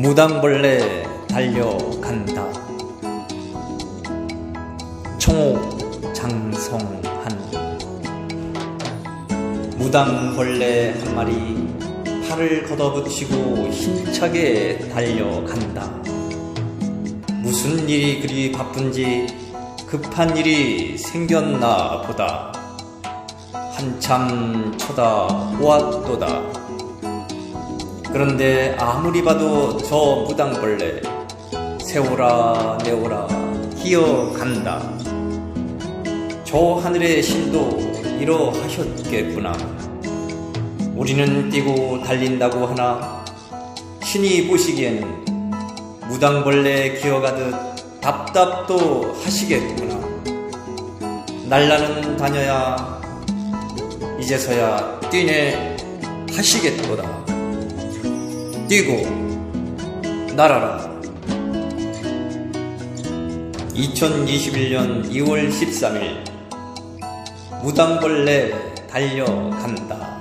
무당벌레 달려간다. 청옥 장성한 무당벌레 한 마리 팔을 걷어붙이고 힘차게 달려간다. 무슨 일이 그리 바쁜지 급한 일이 생겼나 보다. 한참 쳐다보았도다. 그런데 아무리 봐도 저 무당벌레 세오라 내오라 기어간다. 저 하늘의 신도 이러하셨겠구나. 우리는 뛰고 달린다고 하나 신이 보시기에는 무당벌레 기어가듯 답답도 하시겠구나. 날라는 다녀야 이제서야 뛰네 하시겠도다. 뛰고 날아라. 2021년 2월 13일 무당벌레 달려간다.